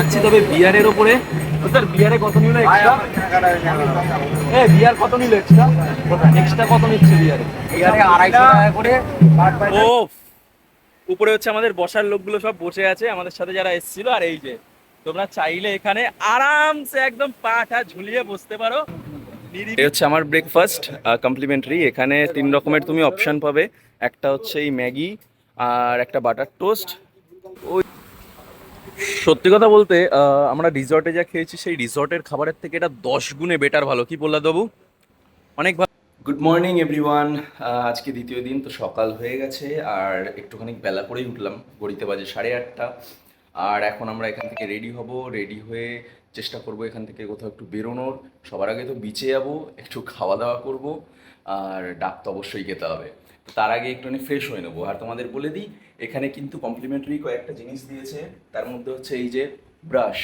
জানাচ্ছি তবে বিয়ারের ওপরে। স্যার বিয়ারে কত নিল এক্সট্রা এ বিয়ার কত নিল এক্সট্রা এক্সট্রা কত নিচ্ছে বিয়ারে? বিয়ারে আড়াইশো টাকা করে। ও উপরে হচ্ছে আমাদের বসার লোকগুলো সব বসে আছে আমাদের সাথে যারা এসেছিল। আর এই যে তোমরা চাইলে এখানে আরামসে একদম পাটা ঝুলিয়ে বসতে পারো। এই হচ্ছে আমার ব্রেকফাস্ট কমপ্লিমেন্টারি এখানে তিন রকমের তুমি অপশন পাবে। একটা হচ্ছে এই ম্যাগি আর একটা বাটার টোস্ট ওই সত্যি কথা বলতে আমরা রিসর্টে যা খেয়েছি, সেই রিসর্টের খাবারের থেকে এটা দশ গুণে বেটার ভালো। কি বললা দেবু? অনেক ভালো গুড মর্নিং এভরিওয়ান আজকে দ্বিতীয় দিন, তো সকাল হয়ে গেছে, আর একটুখানি বেলা করেই উঠলাম, গড়িতে বাজে সাড়ে আটটা। আর এখন আমরা এখান থেকে রেডি হব রেডি হয়ে চেষ্টা করব এখান থেকে কোথাও একটু বেরোনোর। সবার আগে তো বিচে যাব, একটু খাওয়া দাওয়া করব, আর ডাক তো অবশ্যই খেতে হবে। তার আগে একটুখানি ফ্রেশ হয়ে নেব। আর তোমাদের বলে দিই, এখানে কিন্তু কমপ্লিমেন্টারি কয়েকটা জিনিস দিয়েছে। তার মধ্যে হচ্ছে এই যে ব্রাশ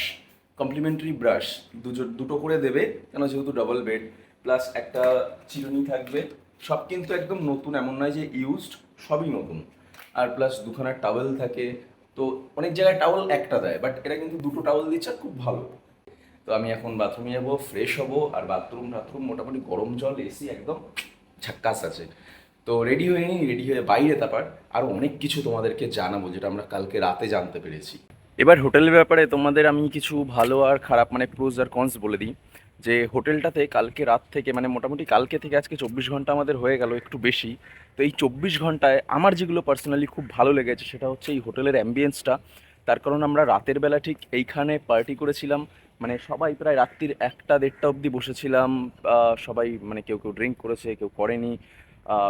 কমপ্লিমেন্টারি ব্রাশ দুটো দুটো করে দেবে, কেন যেহেতু ডবল বেড প্লাস একটা চিরুনি থাকবে। সব কিন্তু একদম নতুন, এমন নয় যে ইউজড সবই নতুন। আর প্লাস দুখানা টাওয়েল থাকে। তো অনেক জায়গায় টাওয়েল একটা দেয় বাট এটা কিন্তু দুটো টাওয়েল দিচ্ছে, খুব ভালো। তো আমি এখন বাথরুমে যাব ফ্রেশ হব, আর বাথরুম টাথরুম মোটামুটি গরম জল এসি একদম ঝাক্কাস আছে। তো রেডি হয়ে নিই রেডি হয়ে বাইরে তারপর আরও অনেক কিছু তোমাদেরকে জানাব, যেটা আমরা কালকে রাতে জানতে পেরেছি। এবার হোটেলের ব্যাপারে তোমাদের আমি কিছু ভালো আর খারাপ মানে প্রোজ আর কনস বলে দিই। যে হোটেলটাতে কালকে রাত থেকে মানে মোটামুটি কালকে থেকে আজকে চব্বিশ ঘণ্টা আমাদের হয়ে গেল একটু বেশি। তো এই চব্বিশ ঘন্টায় আমার যেগুলো পার্সোনালি খুব ভালো লেগেছে, সেটা হচ্ছে এই হোটেলের অ্যাম্বিয়েন্সটা তার কারণ আমরা রাতের বেলা ঠিক এইখানে পার্টি করেছিলাম মানে সবাই প্রায় রাত্রির একটা দেড়টা অবধি বসেছিলাম সবাই মানে কেউ কেউ ড্রিঙ্ক করেছে, কেউ করেনি।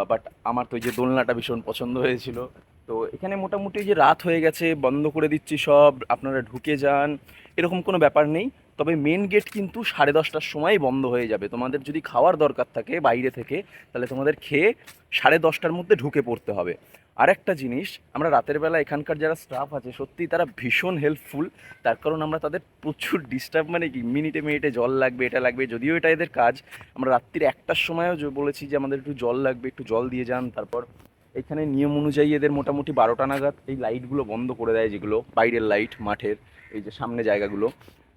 বাট আমার তো যে দোলনাটা ভীষণ পছন্দ হয়েছিল। তো এখানে মোটামুটি যে রাত হয়ে গেছে, বন্ধ করে দিচ্ছি সব, আপনারা ঢুকে যান, এরকম কোনো ব্যাপার নেই। তবে মেন গেট কিন্তু সাড়ে দশটার সময় বন্ধ হয়ে যাবে। তোমাদের যদি খাওয়ার দরকার থাকে বাইরে থেকে, তাহলে তোমাদের খেয়ে সাড়ে দশটার মধ্যে ঢুকে পড়তে হবে। আর একটা জিনিস, আমরা রাতের বেলা এখানকার যারা স্টাফ আছে সত্যি তারা ভীষণ হেল্পফুল তার কারণ আমরা তাদের প্রচুর ডিস্টার্ব মানে কি মিনিটে মিনিটে জল লাগবে, এটা লাগবে, যদিও এটা এদের কাজ। আমরা রাত্রির একটার সময়ও বলেছি যে আমাদের একটু জল লাগবে, একটু জল দিয়ে যান, তারপর এখানে নিয়ম অনুযায়ী এদের মোটামুটি বারোটা নাগাদ এই লাইটগুলো বন্ধ করে দেয়, যেগুলো বাইরের লাইট মাঠের, এই যে সামনে জায়গাগুলো।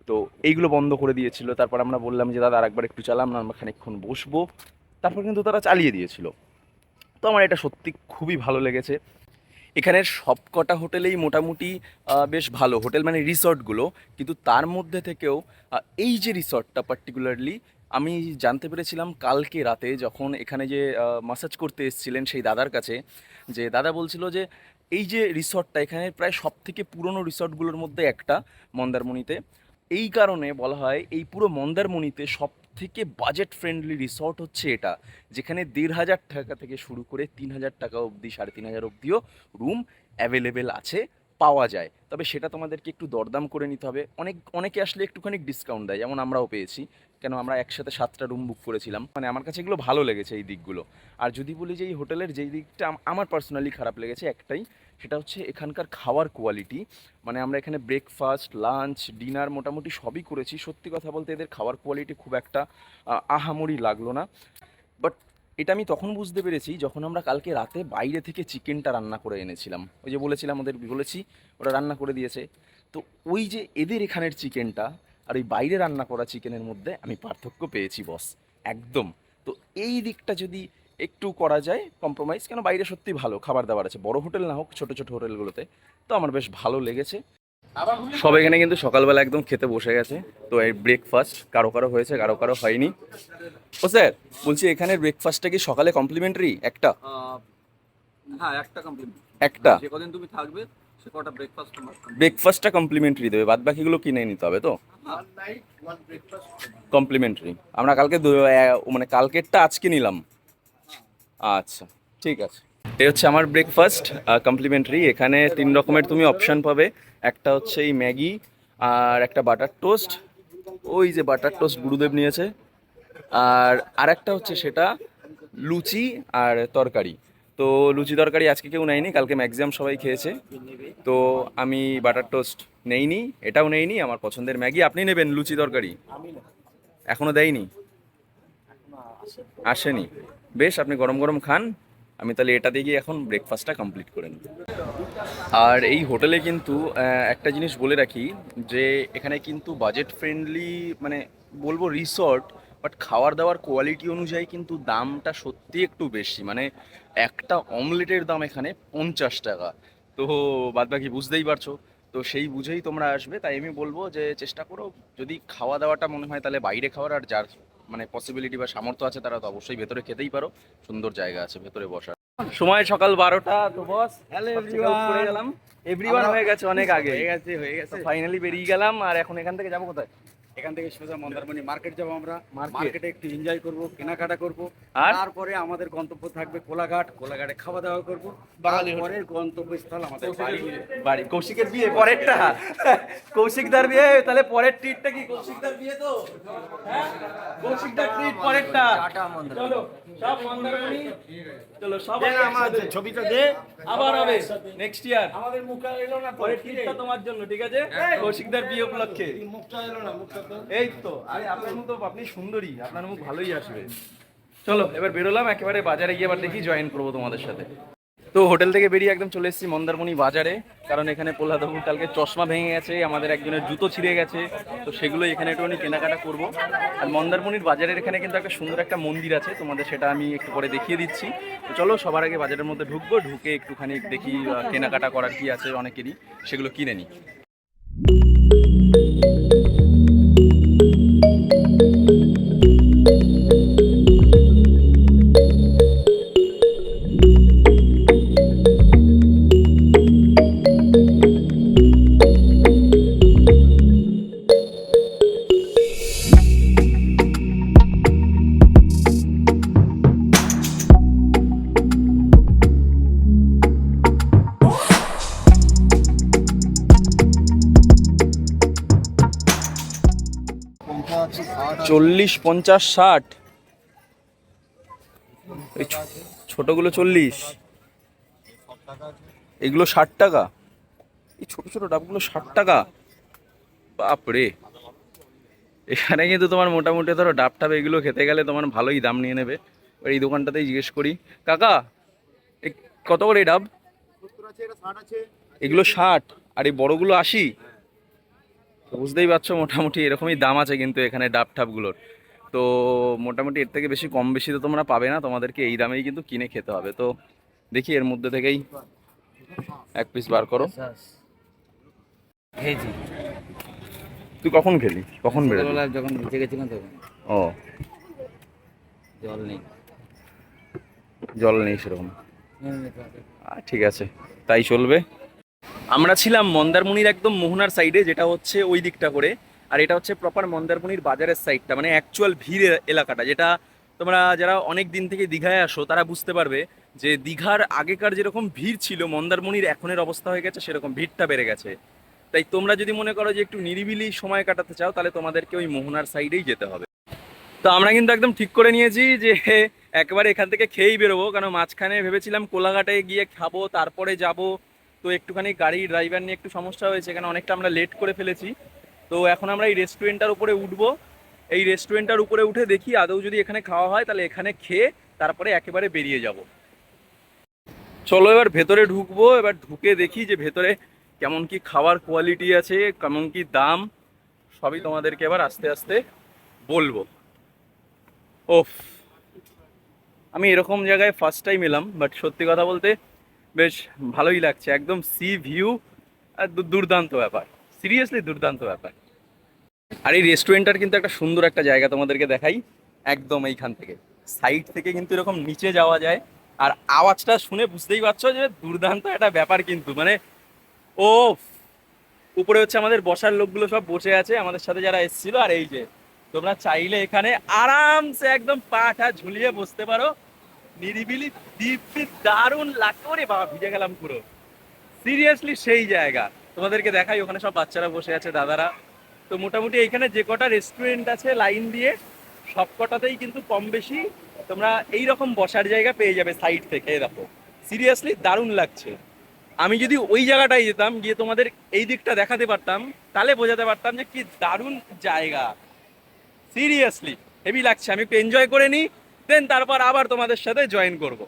তো এইগুলো বন্ধ করে দিয়েছিল। তারপর আমরা বললাম যে, দাদা, আরেকবার একটু চালাম না আমরা খানিকক্ষণ বসবো। তারপর কিন্তু তারা চালিয়ে দিয়েছিল। তো আমার এটা সত্যি খুবই ভালো লেগেছে। এখানের সবকটা হোটেলেই মোটামুটি বেশ ভালো। হোটেল মানে রিসর্টগুলো। কিন্তু তার মধ্যে থেকেও এই যে রিসর্টটা পার্টিকুলারলি, আমি জানতে পেরেছিলাম কালকে রাতে যখন এখানে যে মাসাজ করতে এসেছিলেন সেই দাদার কাছে, যে দাদা বলছিল যে, এই যে রিসর্টটা এখানে প্রায় সব থেকে পুরনো রিসর্টগুলোর মধ্যে একটা মন্দারমণিতে। এই কারণে বলা হয় এই পুরো মন্দারমণিতে সব থেকে বাজেট ফ্রেন্ডলি রিসর্ট হচ্ছে এটা, যেখানে দেড় হাজার টাকা থেকে শুরু করে তিন হাজার টাকা অবধি, সাড়ে তিন হাজার অবধিও রুম অ্যাভেলেবেল আছে, পাওয়া যায়। তবে সেটা তোমাদেরকে একটু দরদাম করে নিতে হবে। অনেক, অনেকে আসলে একটুখানি ডিসকাউন্ট দেয়, যেমন আমরাও পেয়েছি। কেন আমরা একসাথে সাতটা রুম বুক করেছিলাম। মানে আমার কাছে এগুলো ভালো লেগেছে এই দিকগুলো। আর যদি বলি যে এই হোটেলের যেই দিকটা আমার পার্সোনালি খারাপ লেগেছে একটাই সেটা হচ্ছে এখানকার খাওয়ার কোয়ালিটি মানে আমরা এখানে ব্রেকফাস্ট লাঞ্চ ডিনার মোটামুটি সবই করেছি। সত্যি কথা বলতে এদের খাওয়ার কোয়ালিটি খুব একটা আহ, আহামরি লাগল না। বাট এটা আমি তখন বুঝতে পেরেছি যখন আমরা কালকে রাতে বাইরে থেকে চিকেনটা রান্না করে এনেছিলাম। ওই যে বলেছিলাম ওদের বলেছি ওরা রান্না করে দিয়েছে। তো ওই যে এদের এখানের চিকেনটা আর ওই বাইরে রান্না করা চিকেনের মধ্যে আমি পার্থক্য পেয়েছি বস একদম। তো এই দিকটা যদি একটু করা যায় কম্প্রোমাইজ কেন বাইরে সত্যি ভালো খাবার দাবার আছে। বড় হোটেল না হোক ছোট ছোট হোটেলগুলোতে। তো আমার বেশ ভালো লেগেছে। সব এখানে কিন্তু সকালবেলা একদম খেতে বসে গেছে। তো এই ব্রেকফাস্ট কারও কারও হয়েছে কারও কারও হয়নি। ও স্যার বলছি এখানের ব্রেকফাস্টটা কি সকালে কমপ্লিমেন্টারি একটা? হ্যাঁ একটা কমপ্লিমেন্ট একটা। যে কদিন তুমি থাকবে ব্রেকফাস্টটা কমপ্লিমেন্টারি দেবে বাদ বাকিগুলো কিনে নিতে হবে তো? কমপ্লিমেন্টারি আমরা কালকে মানে কালকেরটা আজকে নিলাম। আচ্ছা ঠিক আছে। এই হচ্ছে আমার ব্রেকফাস্ট কমপ্লিমেন্টারি এখানে তিন রকমের তুমি অপশান পাবে। একটা হচ্ছে এই ম্যাগি আর একটা বাটার টোস্ট। ওই যে বাটার টোস্ট গুরুদেব নিয়েছে। আর আরেকটা হচ্ছে সেটা লুচি আর তরকারি। তো লুচি তরকারি আজকে কেউ নেয়নি, কালকে ম্যাক্সিমাম সবাই খেয়েছে। তো আমি বাটার টোস্ট নেইনি, এটাও নেইনি, আমার পছন্দের ম্যাগি। আপনি নেবেন লুচি তরকারি? এখনও দেয়নি? আসেনি। বেশ, আপনি গরম গরম খান, আমি তাহলে এটা দিয়ে এখন ব্রেকফাস্টটা কমপ্লিট করে নিই আর এই হোটেলে কিন্তু একটা জিনিস বলে রাখি, যে এখানে কিন্তু বাজেট ফ্রেন্ডলি মানে বলব রিসর্ট বাট খাওয়ার দাওয়ার কোয়ালিটি অনুযায়ী কিন্তু দামটা সত্যি একটু বেশি। মানে একটা অমলেটের দাম এখানে পঞ্চাশ টাকা। তো বাদ বাকি বুঝতেই পারছ। তো সেই বুঝেই তোমরা আসবে। তাই আমি বলব যে চেষ্টা করো যদি খাওয়া দাওয়াটা মনে হয় তাহলে বাইরে খাওয়ার আর যার মানে পসিবিলিটি বা সামর্থ্য আছে তারা তো অবশ্যই ভেতরে খেতেই পারো। সুন্দর জায়গা আছে ভেতরে বসার। সময় সকাল বারোটা। তো বস গেলাম। এভরিওয়ান হয়ে গেছে অনেক আগে। হয়ে গেছে হয়ে গেছে। ফাইনালি বেরিয়ে গেলাম আর এখন এখান থেকে যাব কোথায়? এখান থেকে সোজা মন্দারমণি মার্কেট যাব আমরা। মার্কেটে। একটু এনজয় করব কেনাকাটা করব। তারপরে আমাদের গন্তব্য থাকবে কোলাঘাট। কোলাঘাটে খাওয়া দাওয়া করব। বাঙালি তারপরে গন্তব্যস্থল আমাদের বাড়ি। বাড়ি। কৌশিকের বিয়ে পরেরটা। কৌশিকদার বিয়ে তাহলে পরের ট্রিটটা কি? কৌশিকদার বিয়ে তো। হ্যাঁ? কৌশিকদার ট্রিট পরেরটা। চলো সব মন্দারমণি। চলো সব একসাথে। ছবিটা দে। আবার হবে। নেক্সট ইয়ার আমাদের মুখটা এলো না পরের ট্রিটটা তোমার জন্য ঠিক আছে? কৌশিকদার বিয়ে উপলক্ষে। মুখটা এলো না মুখটা এই তো, আরে আপনার মুখ তো আপনি সুন্দরী, আপনার মুখ ভালোই আসবে। চলো, এবার বেরোলাম, একেবারে বাজারে গিয়ে আবার দেখি জয়েন করব তোমাদের সাথে। তো হোটেল থেকে বেরিয়ে একদম চলে এসেছি মন্দারমণি বাজারে, কারণ এখানে প্রহ্লাদবাবুর কালকে চশমা ভেঙে গেছে, আমাদের একজনের জুতো ছিঁড়ে গেছে, তো সেগুলো এখানে একটুখানি কেনাকাটা করব। আর মন্দারমণির বাজারের এখানে কিন্তু একটা সুন্দর একটা মন্দির আছে, তোমাদের সেটা আমি একটু পরে দেখিয়ে দিচ্ছি। তো চলো, সবার আগে বাজারের মধ্যে ঢুকবো, ঢুকে একটুখানি দেখি কেনাকাটা করার কি আছে অনেকেরই, সেগুলো কিনে নিই। চল্লিশ, পঞ্চাশ, ষাট। এই ছোটগুলো চল্লিশ। এগুলো ষাট টাকা। এই ছোট ছোট ডাবগুলো ষাট টাকা। বাপরে। এখানে কিন্তু তোমার মোটামুটি ধরো ডাব টাব এগুলো খেতে গেলে তোমার ভালোই দাম নিয়ে নেবে। এবার এই দোকানটাতেই জিজ্ঞেস করি। কাকা কত করে ডাব? এগুলো ষাট। আর এই বড়গুলো আশি। তো বুঝতেই পারছ মোটামুটি এরকমই দাম আছে কিন্তু এখানে ডাব ঠাপগুলোর তো মোটামুটি এর থেকে বেশি কম বেশি তো তোমরা পাবে না তোমাদেরকে এই দামেই কিন্তু কিনে খেতে হবে। তো দেখি এর মধ্যে থেকেই এক পিস বার করো। তুই কখন খেলি? কখন বেরোলি? যখন গেছিলাম তখন। ও। জল নেই। জল নেই সেরকম। ঠিক আছে তাই চলবে। আমরা ছিলাম মন্দারমণির একদম মোহনার সাইডে যেটা হচ্ছে ওই দিকটা করে। আর এটা হচ্ছে প্রপার মন্দারমণির বাজারের সাইডটা মানে অ্যাকচুয়াল ভিড় এলাকাটা, যেটা তোমরা যারা অনেক দিন থেকে দীঘায় আসো, তারা বুঝতে পারবে যে দীঘার আগেকার যেরকম ভিড় ছিল, মন্দারমণির এখনের অবস্থা হয়ে গেছে, সেরকম ভিড়টা বেড়ে গেছে। তাই তোমরা যদি মনে করো যে একটু নিরিবিলি সময় কাটাতে চাও, তাহলে তোমাদেরকে ওই মোহনার সাইডেই যেতে হবে। তো আমরা কিন্তু একদম ঠিক করে নিয়েছি যে একেবারে এখান থেকে খেয়েই বেরোবো কারণ মাঝখানে ভেবেছিলাম কোলাঘাটে গিয়ে খাব, তারপরে যাব তো একটুখানি গাড়ি ড্রাইভার নিয়ে একটু সমস্যা হয়েছে, এখানে অনেকটা আমরা লেট করে ফেলেছি। তো এখন আমরা এই রেস্টুরেন্টটার উপরে উঠবো। এই রেস্টুরেন্টটার উপরে উঠে দেখি আদৌ যদি এখানে খাওয়া হয়, তাহলে এখানে খেয়ে তারপরে একেবারে বেরিয়ে যাব। চলো এবার ভেতরে ঢুকবো, এবার ঢুকে দেখি যে ভেতরে কেমন কি খাবার কোয়ালিটি আছে, কেমন কি দাম, সবই তোমাদেরকে এবার আস্তে আস্তে বলব। ওফ, আমি এরকম জায়গায় ফার্স্ট টাইম এলাম বাট সত্যি কথা বলতে বেশ ভালোই লাগছে, একদম সি ভিউ, আর দুর্দান্ত ব্যাপার, সিরিয়াসলি দুর্দান্ত ব্যাপার। আর এই রেস্টুরেন্টটার কিন্তু একটা সুন্দর একটা জায়গা তোমাদেরকে দেখাই, একদম এইখান থেকে। সাইড থেকে কিন্তু এরকম নিচে যাওয়া যায়, আর আওয়াজটা শুনে বুঝতেই পারছ যে দুর্দান্ত একটা ব্যাপার কিন্তু মানে ও উপরে হচ্ছে আমাদের বসার লোকগুলো সব বসে আছে, আমাদের সাথে যারা এসেছিল, আর এই যে তোমরা চাইলে এখানে আরামসে একদম পাটা ঝুলিয়ে বসতে পারো। নিরিবিলি দিব্যি দারুণ লাগতো রে বাবা, ভিজে গেলাম পুরো। সিরিয়াসলি সেই জায়গা। তোমাদেরকে দেখাই, ওখানে সব বাচ্চারা বসে আছে, দাদারা। তো মোটামুটি এইখানে যে কটা রেস্টুরেন্ট আছে লাইন দিয়ে, সব কটাতেই কিন্তু কম বেশি তোমরা এই রকম বসার জায়গা পেয়ে যাবে সাইড থেকে দেখো। সিরিয়াসলি দারুণ লাগছে। আমি যদি ওই জায়গাটায় যেতাম, গিয়ে তোমাদের এই দিকটা দেখাতে পারতাম, তাহলে বোঝাতে পারতাম যে কি দারুণ জায়গা। সিরিয়াসলি হেভি লাগছে। আমি একটু এনজয় করে নিই। দেন তারপর আবার তোমাদের সাথে জয়েন করব।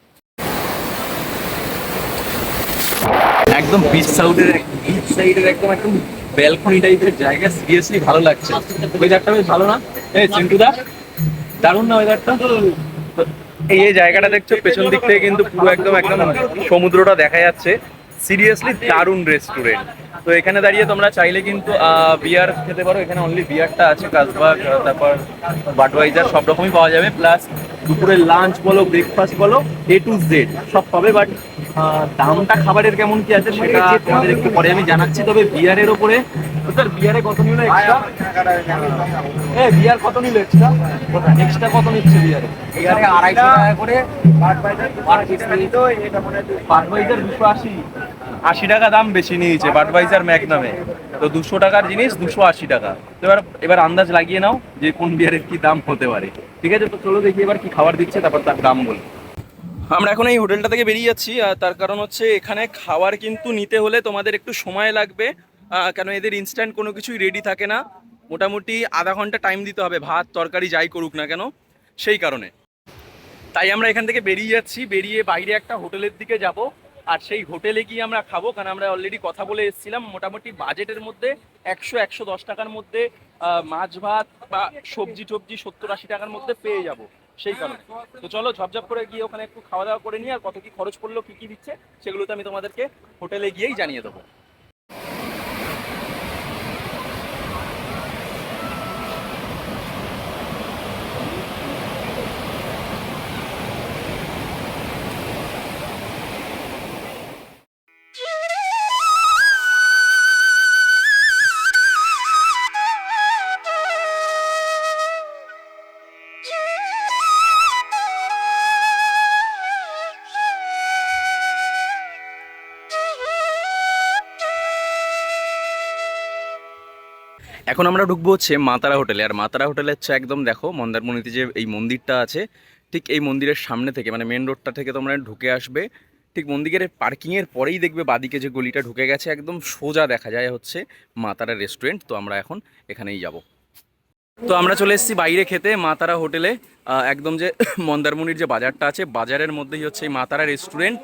একদম বিচ সাউথের বিচ সাইডের একদম একদম ব্যালকনি টাইপের জায়গা সিরিয়াসলি ভালো লাগছে। ওয়েদারটা বেশ ভালো না? এই চিন্টুদা দারুণ না ওয়েদারটা এই যে জায়গাটা দেখছ পেছন দিক থেকে কিন্তু পুরো একদম একদম সমুদ্রটা দেখা যাচ্ছে। সিরিয়াসলি দারুণ রেস্টুরেন্ট তো এখানে দাঁড়িয়ে তোমরা চাইলে কিন্তু বিয়ার খেতে পারো। এখানে অনলি বিয়ারটা আছে কাজবাগ তারপর বাটওয়াইজার সব রকমই পাওয়া যাবে। প্লাস দুপুরের লাঞ্চ বলো ব্রেকফাস্ট বলো এ টু জেড সব পাবে। বাট দামটা খাবারের কেমন কি আছে সেটা তোমাদের একটু পরে আমি জানাচ্ছি। তবে বিয়ারের ওপরে স্যার বিয়ারে কত নিল এক্সট্রা এ বিয়ার কত নিল এক্সট্রা এক্সট্রা কত নিচ্ছে বিয়ারে এখানে আড়াইশো টাকা করে বাটবাইজার দুশো আশি। আশি টাকা দাম বেশি নিয়েছে বাডভাইজার ম্যাক নামে। তো দুশো টাকার জিনিস, দুশো আশি টাকা। তো এবার এবার আন্দাজ লাগিয়ে নাও যে কোন বিয়ারের কি দাম হতে পারে। ঠিক আছে? তো চলো দেখি এবার কি খাবার দিচ্ছে, তারপর তার দাম বলি। আমরা এখন এই হোটেলটা থেকে বেরিয়ে যাচ্ছি, আর তার কারণ হচ্ছে এখানে খাবার কিন্তু নিতে হলে তোমাদের একটু সময় লাগবে কেন এদের ইনস্ট্যান্ট কোনো কিছুই রেডি থাকে না। মোটামুটি আধা ঘণ্টা টাইম দিতে হবে, ভাত, তরকারি যাই করুক না কেন, সেই কারণে। তাই আমরা এখান থেকে বেরিয়ে যাচ্ছি, বেরিয়ে বাইরে একটা হোটেলের দিকে যাব। আর সেই হোটেলে গিয়ে আমরা খাব, কারণ আমরা অলরেডি কথা বলে এসেছিলাম, মোটামুটি বাজেটের মধ্যে একশো একশো দশ টাকার মধ্যে মাছ ভাত বা সবজি টবজি সত্তর আশি টাকার মধ্যে পেয়ে যাব, সেই কারণে। তো চলো ঝপঝপ করে গিয়ে ওখানে একটু খাওয়া দাওয়া করে নিয়ে আর কত কি খরচ পড়ল, কি কি দিচ্ছে সেগুলো তো আমি তোমাদেরকে হোটেলে গিয়েই জানিয়ে দেবো। এখন আমরা ঢুকবো হচ্ছে মাতারা হোটেলে। আর মাতারা হোটেলে হচ্ছে একদম দেখো মন্দারমণিতে যে এই মন্দিরটা আছে, ঠিক এই মন্দিরের সামনে থেকে মানে মেন রোডটা থেকে তোমরা ঢুকে আসবে। ঠিক মন্দিরের পার্কিংয়ের পরেই দেখবে বাদিকে যে গলিটা ঢুকে গেছে, একদম সোজা দেখা যায় হচ্ছে মাতারা রেস্টুরেন্ট তো আমরা এখন এখানেই যাব। তো আমরা চলে এসেছি বাইরে খেতে মাতারা হোটেলে। একদম যে মন্দারমণির যে বাজারটা আছে, বাজারের মধ্যেই হচ্ছে এই মাতারা রেস্টুরেন্ট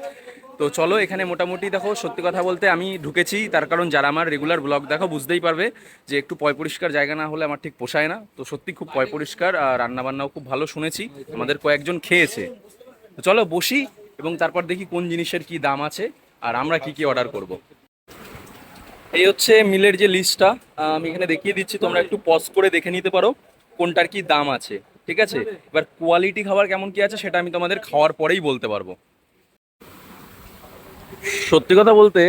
তো চলো, এখানে মোটামুটি দেখো, সত্যি কথা বলতে আমি ঢুকেছি। তার কারণ যারা আমার রেগুলার ব্লগ দেখো, বুঝতেই পারবে যে একটু পয় পরিষ্কার জায়গা না হলে আমার ঠিক পোষায় না। তো সত্যি খুব পয় পরিষ্কার, আর রান্নাবান্নাও খুব ভালো শুনেছি। আমাদের কয়েকজন খেয়েছে। তো চলো, বসি এবং তারপর দেখি কোন জিনিসের কি দাম আছে, আর আমরা কি কি অর্ডার করব। এই হচ্ছে মিলের যে লিস্টটা আমি এখানে দেখিয়ে দিচ্ছি, তোমরা একটু পজ করে দেখে নিতে পারো কোনটার কি দাম আছে। ঠিক আছে? এবার কোয়ালিটি খাবার কেমন কি আছে, সেটা আমি তোমাদের খাওয়ার পরেই বলতে পারব। সত্যি কথা বলতে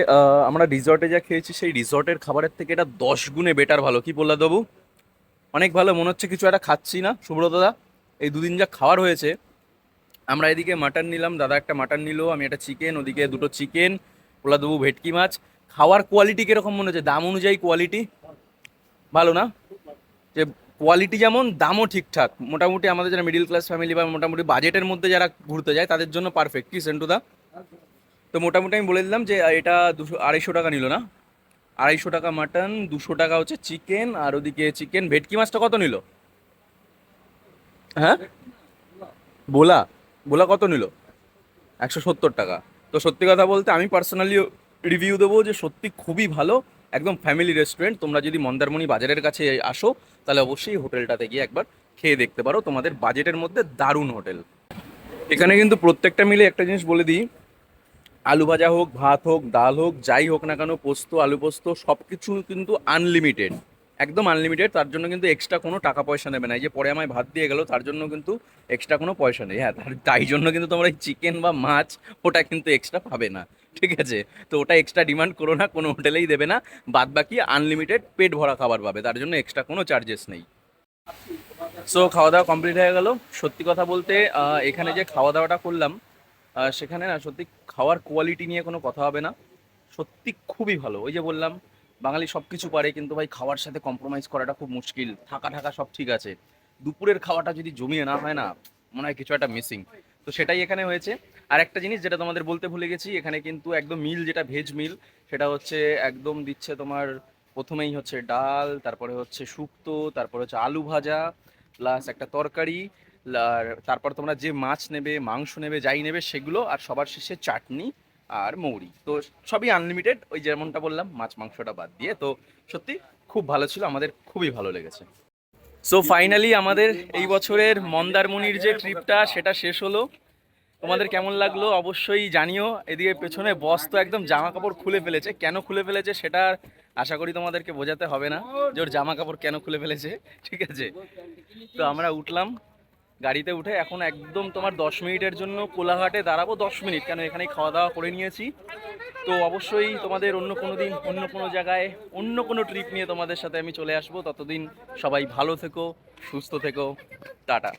আমরা রিসর্টে যা খেয়েছি, সেই রিসর্টের খাবারের থেকে এটা দশ গুণে বেটার ভালো। কি বললা দেবু? অনেক ভালো, মনে হচ্ছে কিছু একটা খাচ্ছি না, সুব্রত দাদা এই দুদিন যা খাওয়ার হয়েছে, আমরা এদিকে মাটন নিলাম, দাদা একটা মাটন নিল, আমি একটা চিকেন ওদিকে দুটো চিকেন পোলা দেবু ভেটকি মাছ। খাওয়ার কোয়ালিটি কীরকম মনে হচ্ছে? দাম অনুযায়ী কোয়ালিটি ভালো না? যে কোয়ালিটি যেমন, দামও ঠিকঠাক। মোটামুটি আমাদের যারা মিডিল ক্লাস ফ্যামিলি বা মোটামুটি বাজেটের মধ্যে যারা ঘুরতে যায়, তাদের জন্য পারফেক্ট কি সেন্টুদা তো মোটামুটি আমি বলে দিলাম যে এটা দুশো, আড়াইশো টাকা নিল না। আড়াইশো টাকা মাটন, দুশো টাকা হচ্ছে চিকেন, আর ওদিকে চিকেন, ভেটকি মাছটা কত নিল? হ্যাঁ? বোলা বোলা কত নিল? একশো সত্তর টাকা। তো সত্যি কথা বলতে আমি পার্সোনালি রিভিউ দেবো যে, সত্যি খুবই ভালো, একদম ফ্যামিলি রেস্টুরেন্ট তোমরা যদি মন্দারমণি বাজারের কাছে আসো, তাহলে অবশ্যই হোটেলটাতে গিয়ে একবার খেয়ে দেখতে পারো। তোমাদের বাজেটের মধ্যে দারুণ হোটেল। এখানে কিন্তু প্রত্যেকটা মিলে একটা জিনিস বলে দিই আলু ভাজা হোক, ভাত হোক, ডাল হোক, যাই হোক না কেন, পোস্ত, আলু পোস্ত সব কিছু কিন্তু আনলিমিটেড একদম আনলিমিটেড তার জন্য কিন্তু এক্সট্রা কোনো টাকা পয়সা নেবে না। এই যে পরে আমায় ভাত দিয়ে গেল, তার জন্য কিন্তু এক্সট্রা কোনো পয়সা নেই। হ্যাঁ তার- তাই জন্য কিন্তু তোমরা চিকেন বা মাছ, ওটা কিন্তু এক্সট্রা পাবে না। ঠিক আছে? তো ওটা এক্সট্রা ডিমান্ড করো না, কোনো হোটেলেই দেবে না। বাদ বাকি আনলিমিটেড পেট ভরা খাবার পাবে, তার জন্য এক্সট্রা কোনো চার্জেস নেই। সো খাওয়া দাওয়া কমপ্লিট হয়ে গেল। সত্যি কথা বলতে এখানে যে খাওয়া দাওয়াটা করলাম সেখানে না সত্যি খাওয়ার কোয়ালিটি নিয়ে কোনো কথা হবে না। সত্যি খুবই ভালো। ওই যে বললাম, বাঙালি সব কিছু পারে, কিন্তু ভাই খাওয়ার সাথে কম্প্রোমাইজ করাটা খুব মুশকিল। থাকা থাকা সব ঠিক আছে। দুপুরের খাওয়াটা যদি জমিয়ে না হয় না, মনে হয় কিছু একটা মিসিং তো সেটাই এখানে হয়েছে। আর একটা জিনিস যেটা তোমাদের বলতে ভুলে গেছি, এখানে কিন্তু একদম মিল যেটা ভেজ মিল সেটা হচ্ছে একদম দিচ্ছে তোমার প্রথমেই হচ্ছে ডাল, তারপরে হচ্ছে শুক্তো, তারপরে হচ্ছে আলু ভাজা প্লাস একটা তরকারি তারপর তোমরা যে মাছ নেবে, মাংস নেবে, যাই নেবে, সেগুলো আর সবার শেষে চাটনি আর মৌরি। তো সবই আনলিমিটেড ওই যেমনটা বললাম, মাছ, মাংসটা বাদ দিয়ে। তো সত্যি খুব ভালো ছিল, আমাদের খুবই ভালো লেগেছে। সো ফাইনালি আমাদের এই বছরের মন্দারমণির যে ট্রিপটা সেটা শেষ হলো। তোমাদের কেমন লাগল অবশ্যই জানিও। এদিকে পেছনে বস তো একদম জামা কাপড় খুলে ফেলেছে। কেন খুলে ফেলেছে সেটা আশা করি তোমাদেরকে বোঝাতে হবে না। যে ওর জামা কাপড় কেন খুলে ফেলেছে? ঠিক আছে। তো আমরা উঠলাম। গাড়িতে উঠে এখন একদম তোমার দশ মিনিটের জন্য কোলাঘাটে দাঁড়াবো। দশ মিনিট কেন? এখানে খাওয়া দাওয়া করে নিয়েছি। তো অবশ্যই তোমাদের অন্য কোনো দিন, অন্য কোনো জায়গায়, অন্য কোনো ট্রিপ নিয়ে তোমাদের সাথে আমি চলে আসব। ততদিন সবাই ভালো থেকো, সুস্থ থেকো। টাটা।